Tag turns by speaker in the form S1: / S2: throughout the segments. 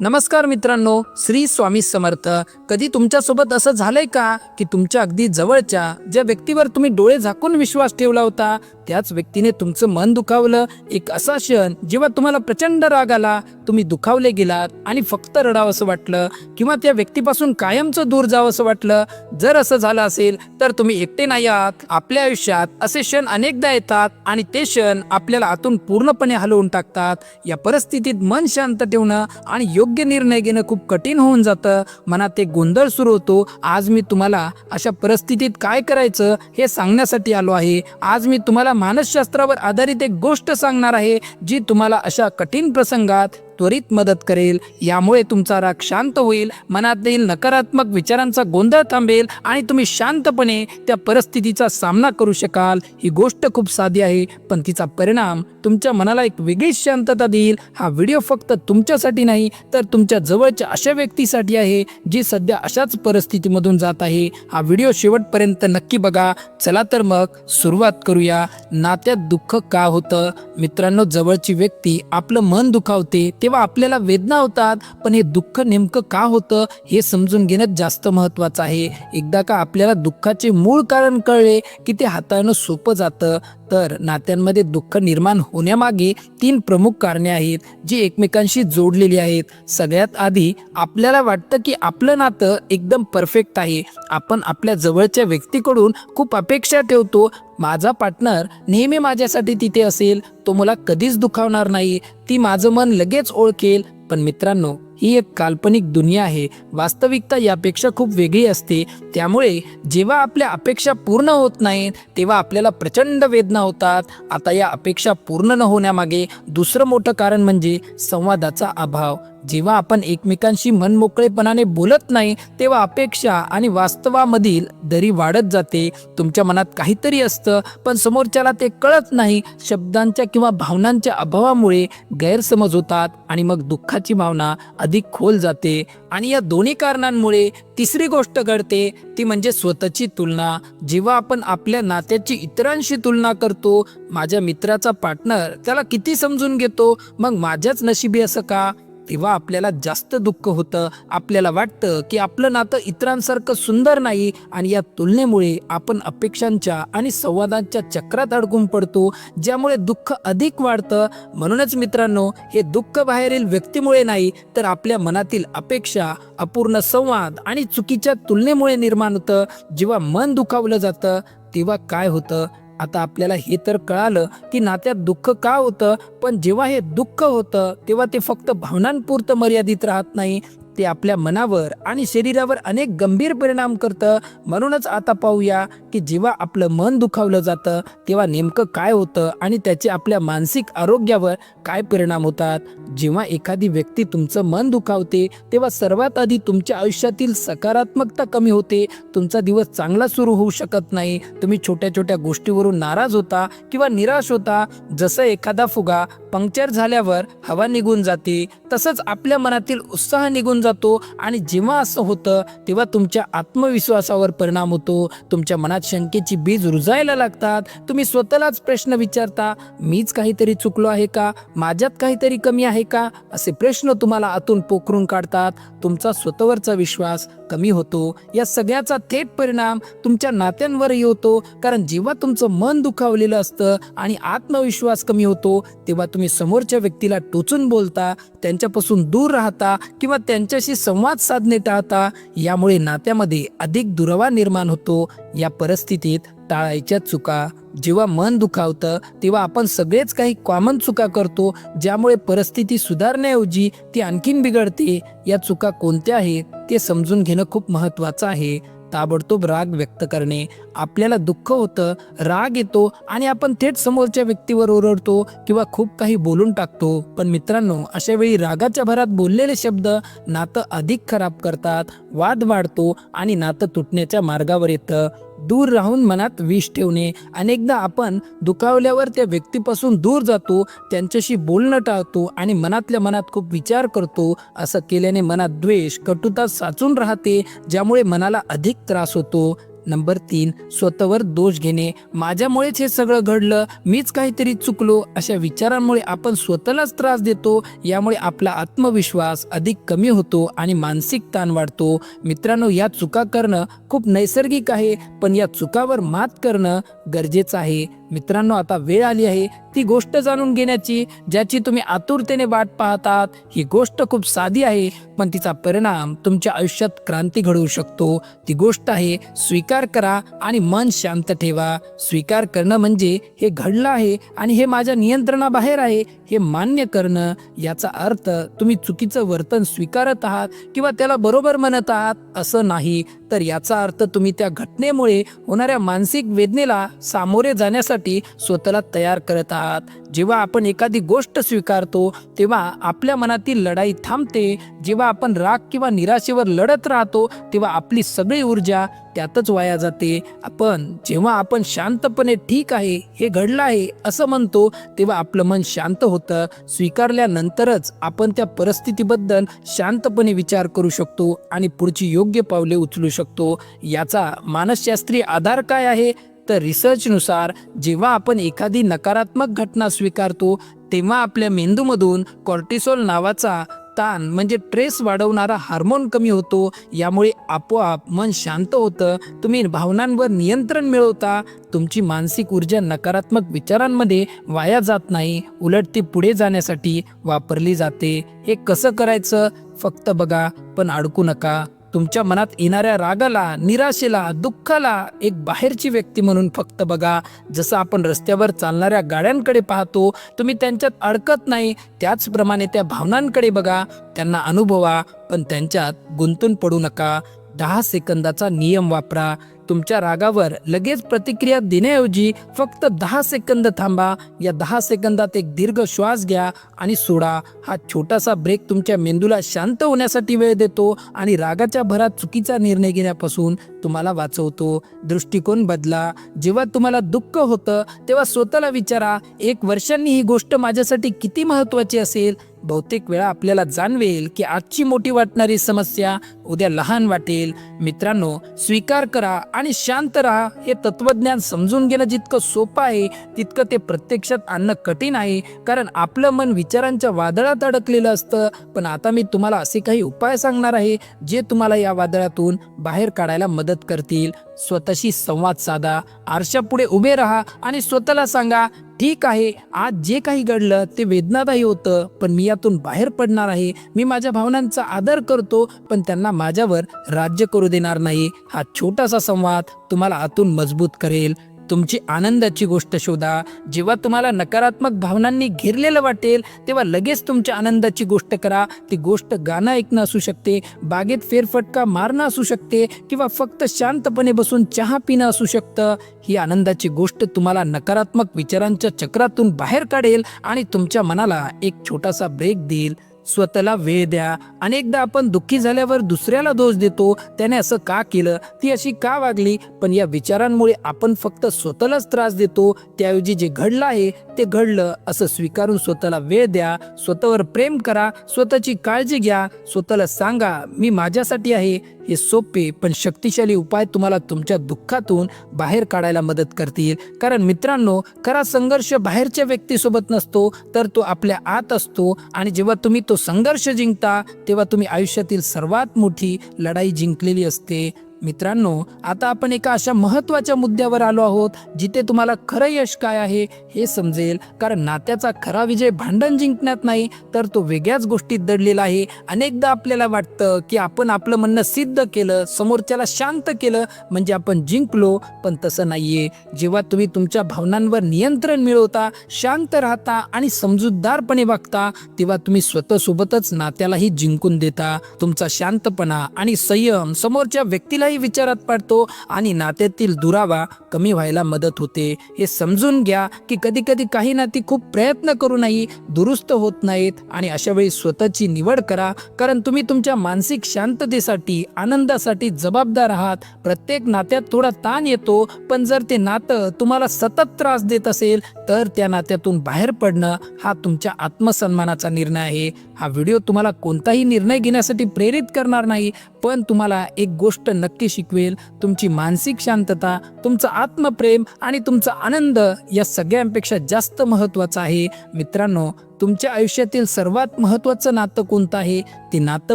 S1: नमस्कार मित्रांनो श्री स्वामी समर्थ. कधी तुमच्यासोबत असं झालंय का की तुमच्या अगदी जवळच्या ज्या व्यक्तीवर तुम्ही डोळे झाकून विश्वास ठेवला होता त्याच व्यक्तीने तुमचं मन दुखावलं? एक असा क्षण जेव्हा तुम्हाला प्रचंड राग आला तुम्ही दुखावले गेलात आणि फक्त रडावं असं वाटलं किंवा त्या व्यक्तीपासून कायमचं दूर जावं असं वाटलं? जर असं झालं असेल तर तुम्ही एकटे नाही आहात आपल्या आयुष्यात असे क्षण अनेकदा येतात आणि ते क्षण आपल्याला आतून पूर्णपणे हलवून टाकतात. या परिस्थितीत मन शांत ठेवणं आणि योग्य निर्णय घेणं खूप कठीण होऊन जातं. मनात एक गोंधळ सुरू होतो. आज मी तुम्हाला अशा परिस्थितीत काय करायचं हे सांगण्यासाठी आलो आहे. आज मी तुम्हाला मानसशास्त्रावर आधारित एक गोष्ट सांगणार आहे जी तुम्हाला अशा कठीण प्रसंगात त्वरित मदत करेल. यामुळे तुमचा राग शांत होईल मनातील नकारात्मक विचारांचा गोंधळ थांबेल आणि तुम्ही शांतपणे त्या परिस्थितीचा सामना करू शकाल. ही गोष्ट खूप साधी आहे पण तिचा परिणाम तुमच्या मनाला एक वेगळीच शांतता देईल. हा व्हिडिओ फक्त तुमच्यासाठी नाही तर तुमच्या जवळच्या अशा व्यक्तीसाठी आहे जी सध्या अशाच परिस्थितीमधून जात आहे. हा व्हिडिओ शेवटपर्यंत नक्की बघा. चला तर मग सुरुवात करूया. नात्यात दुःख का होतं? मित्रांनो जवळची व्यक्ती आपलं मन दुखावते तेव्हा आपल्याला वेदना होतात पण हे दुःख नेमकं का होतं हे समजून घेणं जास्त महत्त्वाचं आहे. एकदा का आपल्याला दुःखाचे मूळ कारण कळले की ते हाताळणं सोपं जातं तर नात्यांमध्ये दुःख निर्माण होण्यामागे तीन प्रमुख कारणे आहेत जी एकमेकांशी जोडलेली आहेत. सगळ्यात आधी आपल्याला वाटतं की आपलं नातं एकदम परफेक्ट आहे. आपण आपल्या जवळच्या व्यक्तीकडून खूप अपेक्षा ठेवतो माझा पार्टनर नेहमी माझ्यासाठी तिथे असेल तो मला कधीच दुखावणार नाही ती माझं मन लगेच ओळखेल पण मित्रांनो ही एक काल्पनिक दुनिया आहे. वास्तविकता यापेक्षा खूप वेगळी असते. त्यामुळे जेव्हा आपल्या अपेक्षा पूर्ण होत नाहीत तेव्हा आपल्याला प्रचंड वेदना होतात. आता या अपेक्षा पूर्ण न होण्यामागे दुसरं मोठं कारण म्हणजे संवादाचा अभाव. जेव्हा आपण एकमेकांशी मनमोकळेपणाने बोलत नाही तेव्हा अपेक्षा आणि वास्तवामधील दरी वाढत जाते. तुमच्या मनात काहीतरी असतं पण समोरच्याला ते कळत नाही. शब्दांच्या किंवा भावनांच्या अभावामुळे गैरसमज होतात आणि मग दुःखाची भावना अधिक खोल जाते आणि या दोन्ही कारणांमुळे तिसरी गोष्ट घडते ती म्हणजे स्वतःची तुलना. जेव्हा आपण आपल्या नात्याची इतरांशी तुलना करतो माझ्या मित्राचा पार्टनर त्याला किती समजून घेतो मग माझ्याच नशिबी असं का? तेव्हा आपल्याला जास्त दुःख होतं. आपल्याला वाटतं की आपलं नातं इतरांसारखं सुंदर नाही आणि या तुलनेमुळे आपण अपेक्षांच्या आणि संवादांच्या चक्रात अडकून पडतो ज्यामुळे दुःख अधिक वाढतं. म्हणूनच मित्रांनो हे दुःख बाहेरील व्यक्तीमुळे नाही तर आपल्या मनातील अपेक्षा अपूर्ण संवाद आणि चुकीच्या तुलनेमुळे निर्माण होतं. जेव्हा मन दुखावलं जातं तेव्हा काय होतं? आता आपल्याला हे तर कळालं की नात्यात दुःख का होतं पण जेव्हा हे दुःख होतं तेव्हा ते फक्त भावनांपुरतं मर्यादित राहत नाही ते आपल्या मनावर आणि शरीरावर अनेक गंभीर परिणाम करतं. म्हणूनच आता पाहूया की जेव्हा आपलं मन दुखावलं जातं तेव्हा नेमकं काय होतं आणि त्याचे आपल्या मानसिक आरोग्यावर काय परिणाम होतात? जेव्हा एखादी व्यक्ती तुमचं मन दुखावते तेव्हा सर्वात आधी तुमच्या आयुष्यातील सकारात्मकता कमी होते. तुमचा दिवस चांगला सुरू होऊ शकत नाही. तुम्ही छोट्या छोट्या गोष्टीवरून नाराज होता किंवा निराश होता. जसं एखादा फुगा पंक्चर झाल्यावर हवा निघून जाते तसंच आपल्या मनातील उत्साह निघून जातो आणि जेव्हा असं होतं तेव्हा तुमच्या आत्मविश्वासावर परिणाम होतो. तुमच्या मनात शंकेची बीज रुजायला लागतात. तुम्ही स्वतःलाच प्रश्न विचारता मीच काहीतरी चुकलो आहे का? माझ्यात काहीतरी कमी आहे का? असे प्रश्न तुम्हाला आतून पोखरून काढतात. तुमचा स्वतःवरचा विश्वास कमी होतो. या सगळ्याचा थेट परिणाम तुमच्या नात्यांवरही होतो. कारण जेव्हा तुमचं मन दुखावलेलं असतं आणि आत्मविश्वास कमी होतो तेव्हा तुम्ही समोरच्या व्यक्तीला टोचून बोलता त्यांच्यापासून दूर राहता किंवा त्यांच्या त्यांच्याशी संवाद साधणे टाळता यामुळे नात्यामध्ये अधिक दुरावा निर्माण होतो. या परिस्थितीत टाळायच्या चुका जेव्हा मन दुखावतं तेव्हा आपण सगळेच काही कॉमन चुका करतो ज्यामुळे परिस्थिती सुधारण्याऐवजी ती आणखीन बिघडते. या चुका कोणत्या आहेत ते समजून घेणं खूप महत्त्वाचं आहे. ताबडतोब राग व्यक्त करणे. आपल्याला दुःख होतं राग येतो आणि आपण थेट समोरच्या व्यक्तीवर ओरडतो किंवा खूप काही बोलून टाकतो. पण मित्रांनो अशा वेळी रागाच्या भरात बोललेले शब्द नातं अधिक खराब करतात वाद वाढतो आणि नातं तुटण्याच्या मार्गावर येतं. दूर राहून मनात विष ठेवणे. अनेकदा आपण दुखावल्यावर त्या व्यक्तीपासून दूर जातो त्यांच्याशी बोलणं टाळतो आणि मनातल्या मनात खूप विचार करतो. असं केल्याने मनात द्वेष कटुता साचून राहते ज्यामुळे मनाला अधिक त्रास होतो. नंबर तीन स्वतःवर दोष घेणे. माझ्यामुळेच हे सगळं घडलं. मीच काहीतरी चुकलो. अशा विचारांमुळे आपण स्वतःलाच त्रास देतो. यामुळे आपला आत्मविश्वास अधिक कमी होतो आणि मानसिक ताण वाढतो. मित्रांनो या चुका करणं खूप नैसर्गिक आहे पण या चुकावर मात करणं गरजेचं आहे. मित्रांनो आता वेळ आली आहे ती गोष्ट जाणून घेण्याची ज्याची तुम्ही आतुरतेने वाट पाहतात. ही गोष्ट खूप साधी आहे पण तिचा परिणाम तुमच्या आयुष्यात क्रांती घडवू शकतो. ती गोष्ट आहे स्वीकार करा आणि मन शांत ठेवा. स्वीकार करणं म्हणजे हे घडलं आहे आणि हे माझ्या नियंत्रणाबाहेर आहे. हे मान्य करणं याचा अर्थ तुम्ही चुकीचं वर्तन स्वीकारत आहात किंवा त्याला बरोबर म्हणत आहात असं नाही. तर याचा अर्थ तुम्ही त्या घटनेमुळे होणाऱ्या मानसिक वेदनेला सामोरे जाण्यासाठी स्वतःला तयार करत आहात. जेव्हा आपण एखादी गोष्ट स्वीकारतो तेव्हा आपल्या मनातील लढाई थांबते. जेव्हा आपण राग किंवा निराशेवर लढत राहतो तेव्हा आपली सगळी ऊर्जा त्यातच वाया जाते. आपण जेव्हा आपण शांतपणे ठीक आहे हे घडलं आहे असं म्हणतो तेव्हा आपलं मन शांत होतं. स्वीकारल्यानंतरच आपण त्या परिस्थितीबद्दल शांतपणे विचार करू शकतो आणि पुढची योग्य पावले उचलू शकतो. याचा मानसशास्त्रीय आधार काय आहे? तर रिसर्चनुसार जेव्हा आपण एखादी नकारात्मक घटना स्वीकारतो तेव्हा आपल्या मेंदूमधून कॉर्टिसोल नावाचा ताण म्हणजे ट्रेस वाढवणारा हार्मोन कमी होतो. यामुळे आपोआप मन शांत होतं. तुम्ही भावनांवर नियंत्रण मिळवता. तुमची मानसिक ऊर्जा नकारात्मक विचारांमध्ये वाया जात नाही. उलट ती पुढे जाण्यासाठी वापरली जाते. हे कसं करायचं? फक्त बघा पण अडकू नका. तुमच्या मनात येणाऱ्या रागाला निराशेला दुःखाला एक बाहेरची व्यक्ती म्हणून फक्त बघा. जसं आपण रस्त्यावर चालणाऱ्या गाड्यांकडे पाहतो तुम्ही त्यांच्यात अडकत नाही. त्याचप्रमाणे त्या भावनांकडे बघा. त्यांना अनुभवा पण त्यांच्यात गुंतून पडू नका. दहा सेकंदाचा नियम वापरा. तुमच्या रागावर लगेच प्रतिक्रिया देण्याऐवजी फक्त दहा सेकंद थांबा. या दहा सेकंदात एक दीर्घ श्वास घ्या आणि सोडा. हा छोटासा ब्रेक तुमच्या मेंदूला शांत होण्यासाठी वेळ देतो आणि रागाच्या भरात चुकीचा निर्णय घेण्यापासून तुम्हाला वाचवतो. दृष्टिकोन बदला. जेव्हा तुम्हाला दुःख होतं तेव्हा स्वतःला विचारा एक वर्षांनी ही गोष्ट माझ्यासाठी किती महत्त्वाची असेल? बहुतेक वेळा आपल्याला जाणवेल की आजची मोठी वाटणारी समस्या उद्या लहान वाटेल. मित्रांनो स्वीकार करा आणि शांत राहा. हे तत्वज्ञान समजून घेणं जितकं सोपं आहे तितकं ते प्रत्यक्षात आणणं कठीण आहे. कारण आपलं मन विचारांच्या वादळात अडकलेलं असतं. पण आता मी तुम्हाला असे काही उपाय सांगणार आहे जे तुम्हाला या वादळातून बाहेर काढायला मदत करतील. स्वतःशी संवाद साधा. आरशापुढे उभे राहा आणि स्वतःला सांगा ठीक आहे आज जे काही घडलं ते वेदनादायी होतं पण मी यातून बाहेर पडणार आहे. मी माझ्या भावनांचा आदर करतो पण त्यांना माझ्यावर राज्य करू देणार नाही. हा छोटासा संवाद तुम्हाला आतून मजबूत करेल. तुमची आनंदाची गोष्ट शोधा. जेव्हा तुम्हाला नकारात्मक भावनांनी घेरलेलं वाटेल तेव्हा लगेच तुमच्या आनंदाची गोष्ट करा. ती गोष्ट गाणं ऐकणं असू शकते बागेत फेरफटका मारणं असू शकते किंवा फक्त शांतपणे बसून चहा पिणं असू शकतं. ही आनंदाची गोष्ट तुम्हाला नकारात्मक विचारांच्या चक्रातून बाहेर काढेल आणि तुमच्या मनाला एक छोटासा ब्रेक देईल. स्वतःला वेळ द्या. अनेकदा आपण दुःखी झाल्यावर दुसऱ्याला दोष देतो. त्याने असं का केलं? ती अशी का वागली? पण या विचारांमुळे आपण फक्त स्वतःलाच त्रास देतो. त्याऐवजी जे घडलं आहे ते घडलं. असं स्वीकारून स्वतःला वेळ द्या. स्वतःवर प्रेम करा. स्वतःची काळजी घ्या. स्वतःला सांगा मी माझ्यासाठी आहे. हे सोपे पण शक्तिशाली उपाय तुम्हाला तुमच्या दुःखातून बाहेर काढायला मदत करतील. कारण मित्रांनो खरा संघर्ष बाहेरच्या व्यक्तीसोबत नसतो तर तो आपल्या आत असतो आणि जेव्हा तुम्ही तो संघर्ष जिंकता तेव्हा तुम्ही आयुष्यातील सर्वात मोठी लढाई जिंकलेली असते. मित्रांनो आता आपण एका अशा महत्त्वाच्या मुद्द्यावर आलो आहोत जिथे तुम्हाला खरं यश काय आहे हे समजेल. कारण नात्याचा खरा विजय भांडण जिंकण्यात नाही तर तो वेगळ्याच गोष्टीत दडलेला आहे. अनेकदा आपल्याला वाटतं की आपण आपलं म्हणणं सिद्ध केलं समोरच्याला शांत केलं म्हणजे आपण जिंकलो पण तसं नाहीये. जेव्हा तुम्ही तुमच्या भावनांवर नियंत्रण मिळवता शांत राहता आणि समजूतदारपणे वागता तेव्हा तुम्ही स्वतःसोबतच नात्यालाही जिंकून देता. तुमचा शांतपणा आणि संयम समोरच्या व्यक्तीला व्यक्तीलाही विचारात पाडतो आणि नात्यातील दुरावा कमी व्हायला मदत होते. हे समजून घ्या की कधी कधी काही नाती खूप प्रयत्न करूनही दुरुस्त होत नाहीत आणि अशा वेळी स्वतःची निवड करा. कारण तुम्ही तुमच्या मानसिक शांततेसाठी आनंदासाठी जबाबदार आहात. प्रत्येक नात्यात थोडा ताण येतो पण जर ते नातं तुम्हाला सतत त्रास देत असेल तर त्या नात्यातून बाहेर पडणं हा तुमच्या आत्मसन्मानाचा निर्णय आहे. हा व्हिडिओ तुम्हाला कोणताही निर्णय घेण्यासाठी प्रेरित करणार नाही पण तुम्हाला एक गोष्ट नक्की शिकवेल. तुमची मानसिक शांतता तुमचं आत्मप्रेम आणि तुमचा आनंद या सगळ्यांपेक्षा जास्त महत्त्वाचा आहे. मित्रांनो तुमच्या आयुष्यातील सर्वात महत्त्वाचं नातं कोणतं आहे? ते नातं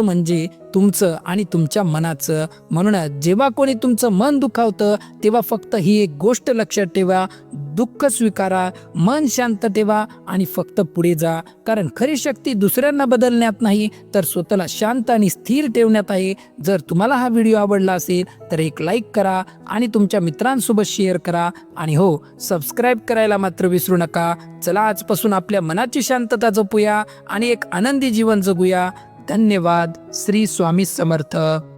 S1: म्हणजे तुमचं आणि तुमच्या मनाचं. म्हणूनच जेव्हा कोणी तुमचं मन दुखावतं तेव्हा फक्त ही एक गोष्ट लक्षात ठेवा. दुःख स्वीकारा मन शांत ठेवा आणि फक्त पुढे जा. कारण खरी शक्ती दुसऱ्यांना बदलण्यात नाही तर स्वतःला शांत आणि स्थिर ठेवण्यात आहे. जर तुम्हाला हा व्हिडिओ आवडला असेल तर एक लाईक करा आणि तुमच्या मित्रांसोबत शेअर करा. आणि हो सबस्क्राईब करायला मात्र विसरू नका. चला आजपासून आपल्या मनाची शांत शांतता जपूया आणि एक आनंदी जीवन जगूया. धन्यवाद. श्री स्वामी समर्थ.